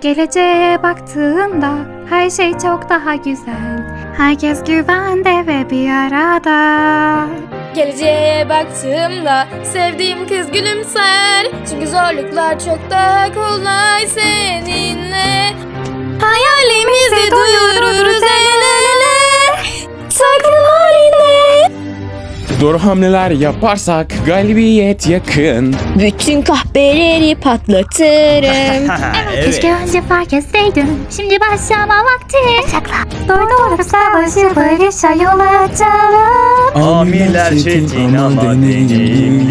Geleceğe baktığında her şey çok daha güzel. Herkes güvende ve bir arada. Geleceğe baktığımda sevdiğim kız gülümser Çünkü zorluklar çok daha kolay seninle Hayalimizi duyururuz Doğru hamleler yaparsak galibiyet yakın. Bütün kahpeleri patlatırım. Keşke önce fark etseydim. Şimdi başlama vakti. Durdurup savaşı barışa yol açalım. Amirler çetin ama deneriz.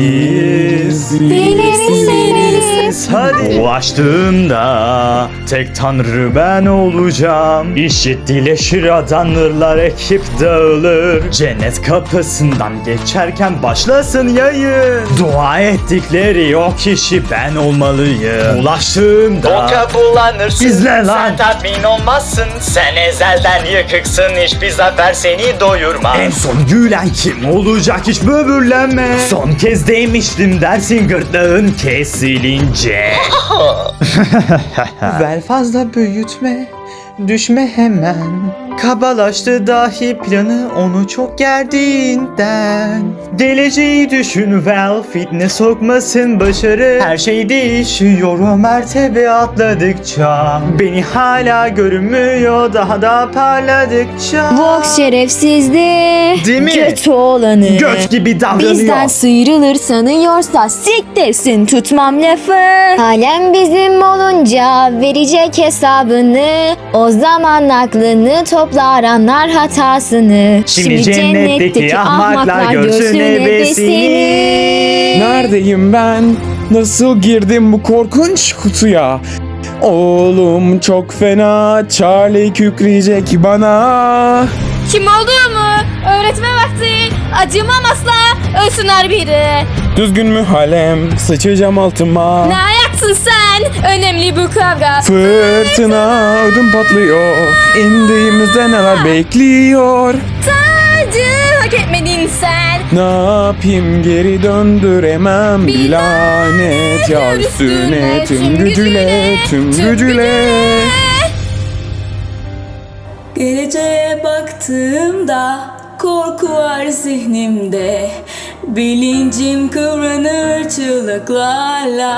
Deneriz, deneriz. Hadi. Ulaştığımda tek tanrı ben olacağım. İşittileşir adanırlar ekip dağılır. Cennet kapısından geçerken başlasın yayın. Dua ettikleri o kişi ben olmalıyım. Ulaştığımda Boka bulanırsın İzle lan. Sen tatmin olmazsın Sen ezelden yıkıksın Hiçbir zafer seni doyurmaz En son gülen kim olacak hiç böbürlenme Son kez değmiştim dersin gırtlağın kesilince Ver fazla büyütme Düşme hemen Kabalaştı dahi planı onu çok gerdiğinden Geleceği düşün Val fitne sokmasın başarı Her şey değişiyor o mertebe atladıkça Beni hala görünmüyor daha da parladıkça Vox şerefsizdi. Değil mi? Kötü olanı. Göt gibi davranıyor. Bizden sıyrılır sanıyorsa siktirsin tutmam lafı. Alem bizim olunca verecek hesabını. O zaman aklını toplar anlar hatasını. Şimdi cennetteki ahmaklar görsün ebesini. Neredeyim ben? Nasıl girdim bu korkunç kutuya? Oğlum çok fena Charlie kükreyecek bana. Kim olduğumu öğretme vakti Acımam asla ölsünler biri Düzgün mü halem? Sıçacağım altıma. Ne ayaksın sen? Önemli bu kavga. Fırtına ödüm patlıyor. İndiğimizde neler bekliyor? Tacı hak etmedin sen. Ne yapayım geri döndüremem. Bir lanet ya üstüne tüm gücüyle tüm gücüyle. Geleceğe baktığımda korku var zihnimde. Bilincim kıvranır çığlıklarla.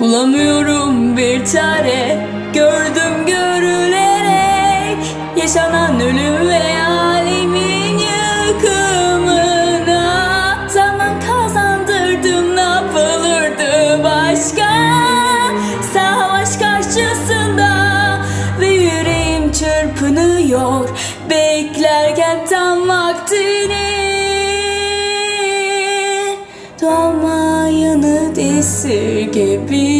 Bulamıyorum bir çare. Gördüm görülerek Yaşanan ölüm ve alemin yıkımına. Zaman kazandırdım ne yapılırdı başka? Savaş karşısında ve yüreğim çırpınıyor Beklerken tam vaktini Doğmayını esirge bizi